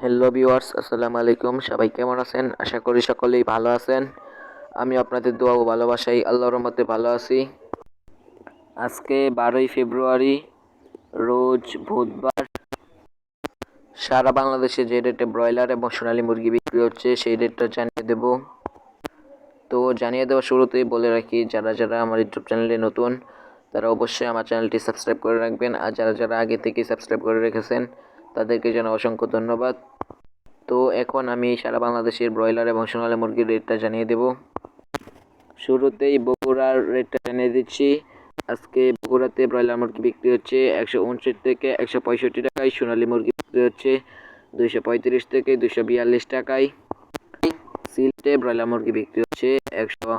Hello viewers আসসালামু আলাইকুম। সবাই কেমন আছেন? আশা করি সকলেই ভালো আছেন। আমি আপনাদের দোয়া ও ভালোবাসাই আল্লাহর মধ্যে ভালো আছি। আজকে বারোই ফেব্রুয়ারি, রোজ বুধবার। সারা বাংলাদেশে যে রেটে ব্রয়লার এবং সোনালী মুরগি বিক্রি হচ্ছে, সেই রেটটা জানিয়ে দেব। তো জানিয়ে দেওয়ার শুরুতেই বলে রাখি, যারা যারা আমার ইউটিউব চ্যানেলে নতুন, তারা অবশ্যই আমার চ্যানেলটি সাবস্ক্রাইব করে রাখবেন। আর যারা যারা আগে থেকেই সাবস্ক্রাইব করে রেখেছেন তাদেরকে যেন অসংখ্য ধন্যবাদ। তো এখন আমি সারা বাংলাদেশের ব্রয়লার এবং সোনালী মুরগির রেটটা জানিয়ে দেব। শুরুতেই বগুড়ার রেটটা জানিয়ে দিচ্ছি। আজকে বগুড়াতে ব্রয়লার মুরগি বিক্রি হচ্ছে একশো উনষাট থেকে একশো পঁয়ষট্টি টাকায়, সোনালী মুরগি বিক্রি হচ্ছে দুইশো পঁয়ত্রিশ থেকে দুশো বিয়াল্লিশ টাকায়। সিলটে ব্রয়লার মুরগি বিক্রি হচ্ছে একশো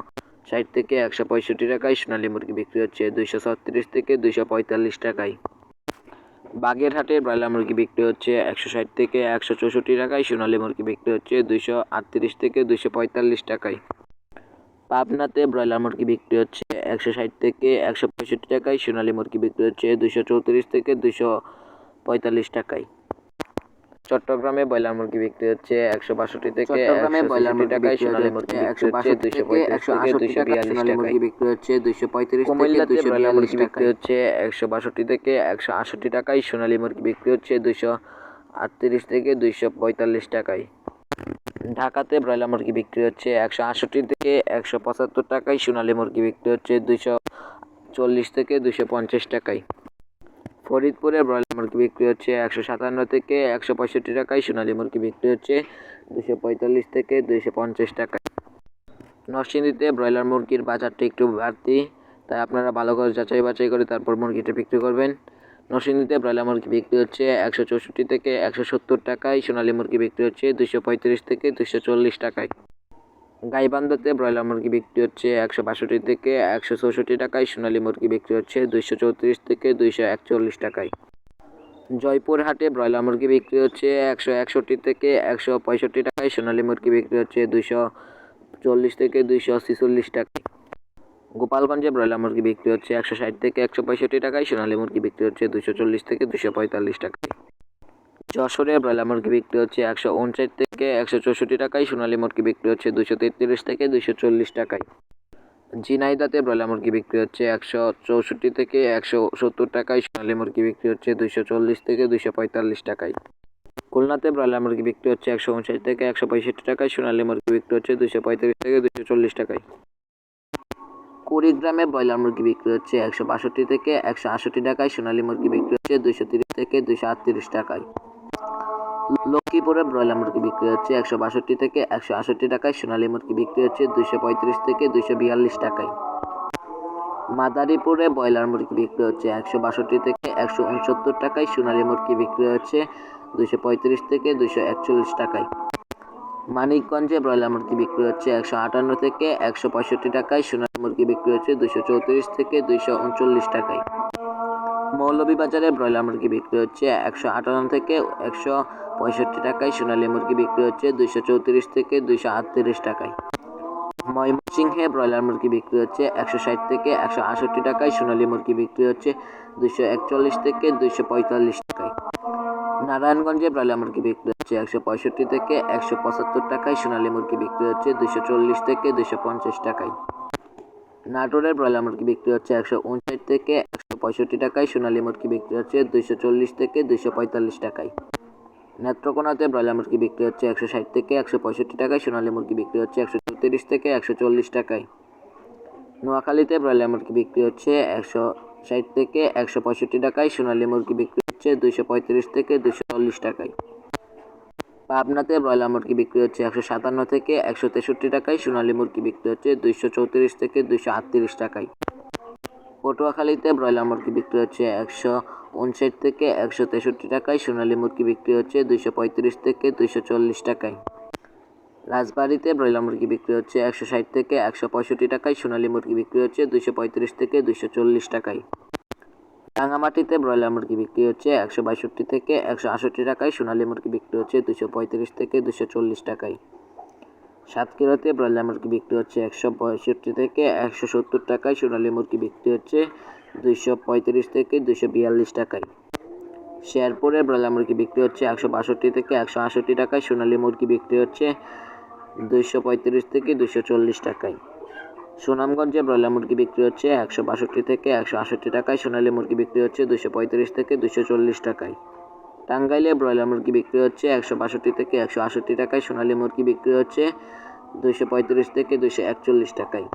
ষাট থেকে একশো পঁয়ষট্টি টাকায়, সোনালী মুরগি বিক্রি হচ্ছে দুইশো ছত্রিশ থেকে দুইশো পঁয়তাল্লিশ টাকায়। বাগেরহাটে ব্রয়লার মুরগি বিক্রি হচ্ছে একশো ষাট থেকে একশো চৌষট্টি টাকায়, সোনালী মুরগি বিক্রি হচ্ছে দুইশো আটত্রিশ থেকে দুইশো পঁয়তাল্লিশ টাকায়। পাবনাতে ব্রয়লার মুরগি বিক্রি হচ্ছে একশো ষাট থেকে একশো পঁয়ষট্টি টাকায়, সোনালী মুরগি বিক্রি হচ্ছে দুশো চৌত্রিশ থেকে দুশো পঁয়তাল্লিশ টাকায়। চট্টগ্রামে ব্রয়লার মুরগি বিক্রি হচ্ছে একশো বাষট্টি থেকে চট্টগ্রামে ব্রয়লার মুরগি টাকায় সোনালী মুরগি একশো বাষট্টি থেকে একশো আষট্টি টাকা সোনালী মুরগি বিক্রি হচ্ছে দুইশো পঁয়ত্রিশ থেকে কুমিল্লাতে ব্রয়লার মুরগি বিক্রি হচ্ছে একশো বাষট্টি থেকে একশো আষট্টি টাকায় সোনালী মুরগি বিক্রি হচ্ছে দুইশো আটত্রিশ থেকে দুইশো পঁয়তাল্লিশ টাকায়। ঢাকাতে ব্রয়লার মুরগি বিক্রি হচ্ছে একশো আষট্টি থেকে একশো পঁচাত্তর টাকায় সোনালী মুরগি বিক্রি হচ্ছে দুইশো চল্লিশ থেকে দুইশো পঞ্চাশ টাকায়। ফরিদপুরে ব্রয়লার মুরগি বিক্রি হচ্ছে একশো সাতান্ন থেকে একশো পঁয়ষট্টি টাকায়, সোনালী মুরগি বিক্রি হচ্ছে দুশো পঁয়তাল্লিশ থেকে দুশো পঞ্চাশ টাকায়। নরসিংদীতে ব্রয়লার মুরগির বাজারটা একটু বাড়তি, তাই আপনারা ভালো করে যাচাই বাছাই করে তারপর মুরগিটা বিক্রি করবেন। নরসিংদীতে ব্রয়লার মুরগি বিক্রি হচ্ছে একশো চৌষট্টি থেকে একশো সত্তর টাকায়, সোনালী মুরগি বিক্রি হচ্ছে দুশো পঁয়ত্রিশ থেকে দুশো চল্লিশ টাকায়। গাইবান্ধাতে ব্রয়লার মুরগি বিক্রি হচ্ছে একশো বাষট্টি থেকে একশো চৌষট্টি টাকায়, সোনালী মুরগি বিক্রি হচ্ছে দুইশো চৌত্রিশ থেকে দুইশো একচল্লিশ টাকায়। জয়পুরহাটে ব্রয়লার মুরগি বিক্রি হচ্ছে একশো একষট্টি থেকে একশো পঁয়ষট্টি টাকায়, সোনালী মুরগি বিক্রি হচ্ছে দুইশো চল্লিশ থেকে দুইশো ছেচল্লিশ টাকায়। গোপালগঞ্জে ব্রয়লার মুরগি বিক্রি হচ্ছে একশো ষাট থেকে একশো পঁয়ষট্টি টাকায়, সোনালী মুরগি বিক্রি হচ্ছে দুশো চল্লিশ থেকে দুশো পঁয়তাল্লিশ টাকায়। যশোরে ব্রয়লার মুরগি বিক্রি হচ্ছে একশো উনষাট থেকে একশো চৌষট্টি টাকায়। সোনালী মুরগি বিক্রি হচ্ছে দুশো তেত্রিশ থেকে দুশো চল্লিশ টাকায়। ঝিনাইদাতে ব্রয়লার মুরগি বিক্রি হচ্ছে একশো চৌষট্টি থেকে একশো সত্তর টাকায়। সোনালী মুরগি বিক্রি হচ্ছে দুশো চল্লিশ থেকে দুশো পঁয়তাল্লিশ টাকায়। খুলনাতে ব্রয়লার মুরগি বিক্রি হচ্ছে একশো উনষাট থেকে একশো পঁয়ষট্টি টাকায়। সোনালী মুরগি বিক্রি হচ্ছে দুশো পঁয়ত্রিশ থেকে দুশো চল্লিশ টাকায়। কুড়িগ্রামে ব্রয়লার মুরগি বিক্রি হচ্ছে একশো বাষট্টি থেকে একশো আষট্টি টাকায়। সোনালী মুরগি বিক্রি হচ্ছে দুশো তিরিশ থেকে দুশো আটত্রিশ টাকায়। লক্ষ্মীপুরে ব্রয়লার মুরগি বিক্রি হচ্ছে একশো বাষট্টি থেকে একশো আষট্টি টাকায়, সোনালী মুরগি বিক্রি হচ্ছে দুশো পঁয়ত্রিশ থেকে দুশো বিয়াল্লিশ টাকায়। মাদারীপুরে ব্রয়লার মুরগি বিক্রি হচ্ছে একশো বাষট্টি থেকে একশো উনসত্তর টাকায়, সোনালী মুরগি বিক্রি হচ্ছে দুশো পঁয়ত্রিশ থেকে দুশো একচল্লিশ টাকায়। মানিকগঞ্জে ব্রয়লার মুরগি বিক্রি হচ্ছে একশো আটান্ন থেকে একশো পঁয়ষট্টি টাকায়, সোনালী মুরগি বিক্রি হচ্ছে দুশো চৌত্রিশ থেকে দুশো উনচল্লিশ টাকায়। মৌলভীবাজারে ব্রয়লার মুরগি বিক্রি হচ্ছে একশো আটান্ন থেকে একশো পঁয়ষট্টি টাকায়। সোনালী মুরগি বিক্রি হচ্ছে দুইশো চৌত্রিশ থেকে দুইশো আটত্রিশ টাকায়। ময়মনসিংহে ব্রয়লার মুরগি বিক্রি হচ্ছে একশো ষাট থেকে একশো আষট্টি টাকায়। সোনালী মুরগি বিক্রি হচ্ছে দুইশো একচল্লিশ থেকে দুইশো পঁয়তাল্লিশ টাকায়। নারায়ণগঞ্জে ব্রয়লার মুরগি বিক্রি হচ্ছে একশো পঁয়ষট্টি থেকে একশো পঁচাত্তর টাকায়। সোনালী মুরগি বিক্রি হচ্ছে দুইশো চল্লিশ থেকে দুইশো পঞ্চাশ টাকায়। নাটোরের ব্রয়লার মুরগি বিক্রি হচ্ছে একশো উনষাট থেকে পঁয়ষট্টি টাকায় সোনালী মুরগি বিক্রি হচ্ছে দুইশো চল্লিশ থেকে দুইশো পঁয়তাল্লিশ টাকায়। নেত্রকোনাতে ব্রয়লার মুরগি বিক্রি হচ্ছে একশো ষাট থেকে একশো পঁয়ষট্টি টাকায়, সোনালী মুরগি বিক্রি হচ্ছে একশো চৌত্রিশ থেকে একশো চল্লিশ টাকায়। নোয়াখালীতে ব্রয়লার মুরগি বিক্রি হচ্ছে একশো ষাট থেকে একশো পঁয়ষট্টি টাকায়, সোনালী মুরগি বিক্রি হচ্ছে দুইশো পঁয়ত্রিশ থেকে দুশো চল্লিশ টাকায়। পাবনাতে ব্রয়লার মুরগি বিক্রি হচ্ছে একশো সাতান্ন থেকে একশো তেষট্টি টাকায়, সোনালী মুরগি বিক্রি হচ্ছে দুইশো চৌত্রিশ থেকে দুইশো আটত্রিশ টাকায়। পটুয়াখালীতে ব্রয়লার মুরগি বিক্রি হচ্ছে একশো উনষাট থেকে একশো তেষট্টি টাকায়, সোনালী মুরগি বিক্রি হচ্ছে দুইশো পঁয়ত্রিশ থেকে দুইশো চল্লিশ টাকায়। রাজবাড়িতে ব্রয়লার মুরগি বিক্রি হচ্ছে একশো ষাট থেকে একশো পঁয়ষট্টি টাকায়, সোনালী মুরগি বিক্রি হচ্ছে দুইশো পঁয়ত্রিশ থেকে দুইশো চল্লিশ টাকায়। রাঙামাটিতে ব্রয়লার মুরগি বিক্রি হচ্ছে একশো বাষট্টি থেকে একশো আষট্টি টাকায়, সোনালী মুরগি বিক্রি হচ্ছে দুশো পঁয়ত্রিশ থেকে দুশো চল্লিশ টাকায়। সাতক্ষীরাতে ব্রয়লার মুরগি বিক্রি হচ্ছে একশো পঁয়ষট্টি থেকে একশো সত্তর টাকায়। সোনালী মুরগি বিক্রি হচ্ছে দুইশো পঁয়ত্রিশ থেকে দুশো বিয়াল্লিশ টাকায়। শেরপুরে ব্রয়লার মুরগি বিক্রি হচ্ছে একশো বাষট্টি থেকে একশো আষট্টি টাকায়। সোনালী মুরগি বিক্রি হচ্ছে দুইশো পঁয়ত্রিশ থেকে দুইশো চল্লিশ টাকায়। সুনামগঞ্জে ব্রয়লার মুরগি বিক্রি হচ্ছে একশো বাষট্টি থেকে একশো আষট্টি টাকায়। সোনালী মুরগি বিক্রি হচ্ছে দুশো পঁয়ত্রিশ থেকে দুশো চল্লিশ টাকায়। টাঙ্গাইলে ব্রয়লার মুরগি বিক্রি হচ্ছে একশো বাষট্টি থেকে একশো আষট্টি টাকায়, সোনালী মুরগি বিক্রি হচ্ছে দুশো পঁয়ত্রিশ থেকে দুশো একচল্লিশ টাকায়।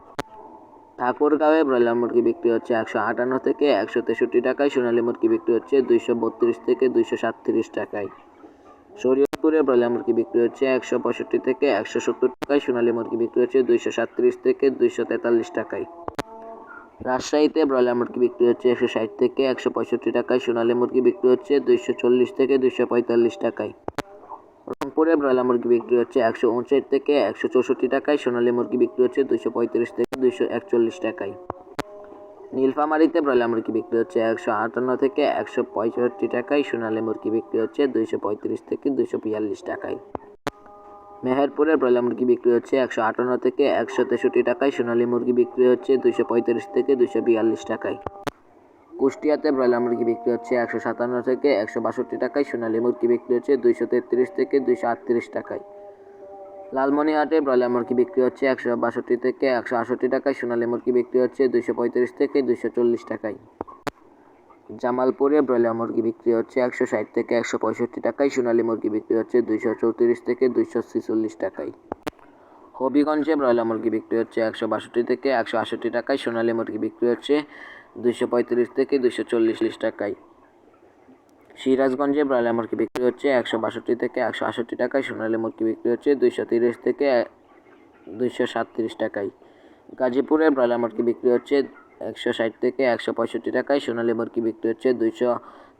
ঠাকুরগাঁওয়ে ব্রয়লার মুরগি বিক্রি হচ্ছে একশো আটান্ন থেকে একশো তেষট্টি টাকায়, সোনালী মুরগি বিক্রি হচ্ছে দুইশো বত্রিশ থেকে দুইশো সাতত্রিশ টাকায়। শরীয়তপুরে ব্রয়লার মুরগি বিক্রি হচ্ছে একশো পঁয়ষট্টি থেকে একশো সত্তর টাকায়, সোনালী মুরগি বিক্রি হচ্ছে দুইশো সাতত্রিশ থেকে দুইশো তেতাল্লিশ টাকায়। রাজশাহীতে ব্রয়লার মুরগি বিক্রি হচ্ছে একশো ষাট থেকে একশো পঁয়ষট্টি টাকায়, সোনালী মুরগি বিক্রি হচ্ছে দুইশো চল্লিশ থেকে দুইশো পঁয়তাল্লিশ টাকায়। রংপুরে ব্রয়লার মুরগি বিক্রি হচ্ছে একশো উনষাট থেকে একশো চৌষট্টি টাকায়, সোনালী মুরগি বিক্রি হচ্ছে দুইশো পঁয়ত্রিশ থেকে দুইশো একচল্লিশ টাকায়। নীলফামারীতে ব্রয়লার মুরগি বিক্রি হচ্ছে একশো আটান্ন থেকে একশো পঁয়ষট্টি টাকায়, সোনালী মুরগি বিক্রি হচ্ছে দুইশো পঁয়ত্রিশ থেকে দুইশো বিয়াল্লিশ টাকায়। মেহেরপুরে ব্রয়লার মুরগি বিক্রি হচ্ছে একশো আটান্ন থেকে একশো তেষট্টি টাকায়। সোনালী মুরগি বিক্রি হচ্ছে দুইশো পঁয়ত্রিশ থেকে দুইশো বিয়াল্লিশ টাকায়। কুষ্টিয়াতে ব্রয়লার মুরগি বিক্রি হচ্ছে একশো সাতান্ন থেকে একশো বাষট্টি টাকায়। সোনালী মুরগি বিক্রি হচ্ছে দুইশো তেত্রিশ থেকে দুইশো আটত্রিশ টাকায়। লালমনিরহাটে ব্রয়লার মুরগি বিক্রি হচ্ছে একশো বাষট্টি থেকে একশো আষট্টি টাকায়। সোনালী মুরগি বিক্রি হচ্ছে দুইশো পঁয়ত্রিশ থেকে দুইশো চল্লিশ টাকায়। জামালপুরে ব্রয়লার মুরগি বিক্রি হচ্ছে একশো ষাট থেকে একশো পঁয়ষট্টি টাকায়, সোনালী মুরগি বিক্রি হচ্ছে দুইশো চৌত্রিশ থেকে দুইশো ছেচল্লিশ টাকায়। হবিগঞ্জে ব্রয়লার মুরগি বিক্রি হচ্ছে একশো বাষট্টি থেকে একশো আষট্টি টাকায়, সোনালী মুরগি বিক্রি হচ্ছে দুইশো পঁয়ত্রিশ থেকে দুইশো চল্লিশ টাকায়। সিরাজগঞ্জে ব্রয়লার মুরগি বিক্রি হচ্ছে একশো বাষট্টি থেকে একশো আষট্টি টাকায়, সোনালী মুরগি বিক্রি হচ্ছে দুইশো তিরিশ থেকে দুইশো সাতত্রিশ টাকায়। গাজীপুরে ব্রয়লার মুরগি বিক্রি হচ্ছে একশো ষাট থেকে একশো পঁয়ষট্টি টাকায় সোনালী মুরগি বিক্রি হচ্ছে দুইশো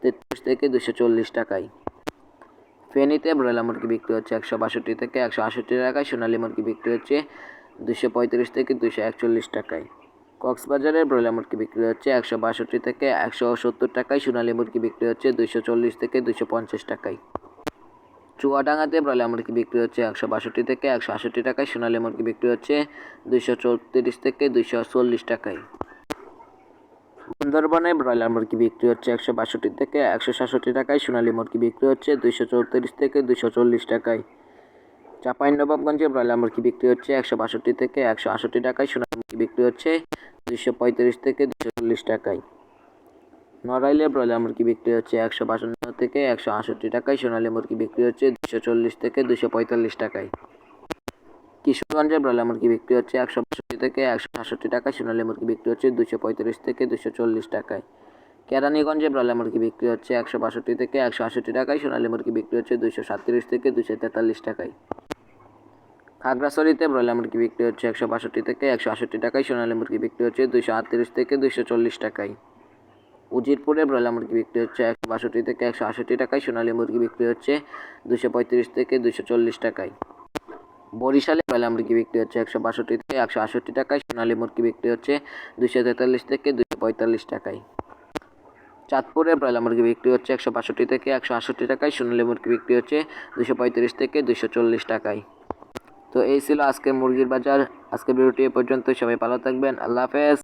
তেত্রিশ থেকে দুইশো চল্লিশ টাকায়। ফেনীতে ব্রয়লার মুরগি বিক্রি হচ্ছে একশো বাষট্টি থেকে একশো আষট্টি টাকায়, সোনালী মুরগি বিক্রি হচ্ছে দুশো পঁয়ত্রিশ থেকে দুশো একচল্লিশ টাকায়। কক্সবাজারের ব্রয়লার মুরগি বিক্রি হচ্ছে একশো বাষট্টি থেকে একশো সত্তর টাকায়, সোনালী মুরগি বিক্রি হচ্ছে দুশো চল্লিশ থেকে দুশো পঞ্চাশ টাকায়। চুয়াডাঙ্গাতে ব্রয়লার মুরগি বিক্রি হচ্ছে একশো বাষট্টি থেকে একশো আষট্টি টাকায়, সোনালী মুরগি বিক্রি হচ্ছে দুশো চৌত্রিশ থেকে দুশো চল্লিশ টাকায়। সুন্দরবনে ব্রয়লার মুরগি বিক্রি হচ্ছে একশো বাষট্টি থেকে একশো সাতষট্টি টাকায়, সোনালী মুরগি বিক্রি হচ্ছে দুশো চৌত্রিশ থেকে দুশো চল্লিশ টাকায়। চাঁপাইনবাবগঞ্জে ব্রয়লার মুরগি বিক্রি হচ্ছে একশো বাষট্টি থেকে একশো আষট্টি টাকায়, সোনালী মুরগি বিক্রি হচ্ছে দুশো পঁয়ত্রিশ থেকে দুশো চল্লিশ টাকায়। নড়াইলে ব্রয়লার মুরগি বিক্রি হচ্ছে একশো বাষট্টি থেকে একশো আষট্টি টাকায়, সোনালী মুরগি বিক্রি হচ্ছে দুশো চল্লিশ থেকে দুশো পঁয়তাল্লিশ টাকায়। কিশোরগঞ্জে ব্রয়লার মুরগি বিক্রি হচ্ছে একশো বাষট্টি থেকে একশো সাতষট্টি টাকায়। সোনালী মুরগি বিক্রি হচ্ছে দুশো পঁয়ত্রিশ থেকে দুশো চল্লিশ টাকায়। কেরানীগঞ্জে ব্রয়লার মুরগি বিক্রি হচ্ছে একশো বাষট্টি থেকে একশো আষট্টি টাকায়, সোনালী মুরগি বিক্রি হচ্ছে দুশো সাতত্রিশ থেকে দুশো তেতাল্লিশ টাকায়। খাগড়াছড়িতে ব্রয়লার মুরগি বিক্রি হচ্ছে একশো বাষট্টি থেকে একশো আষট্টি টাকায়, সোনালী মুরগি বিক্রি হচ্ছে দুশো আটত্রিশ থেকে দুশো চল্লিশ টাকায়। উজিরপুরে ব্রয়লার মুরগি বিক্রি হচ্ছে একশো বাষট্টি থেকে একশো আষট্টি টাকায়, সোনালী মুরগি বিক্রি হচ্ছে দুশো পঁয়ত্রিশ থেকে দুশো চল্লিশ টাকায়। বরিশালে ব্রয়লার মুরগি বিক্রি হচ্ছে একশো বাষট্টি থেকে একশো আষট্টি টাকায়, সোনালী মুরগি বিক্রি হচ্ছে দুশো তেতাল্লিশ থেকে দুশো পঁয়তাল্লিশ টাকায়। চাঁদপুরে ব্রয়লার মুরগি বিক্রি হচ্ছে একশো বাষট্টি থেকে একশো আষট্টি টাকায়, সোনালী মুরগি বিক্রি হচ্ছে দুশো পঁয়ত্রিশ থেকে দুশো চল্লিশ টাকায়। তো এই ছিল আজকের মুরগির বাজার। আজকের ভিডিওটি এ পর্যন্ত সবাই ভালো থাকবেন। আল্লাহ হাফেজ।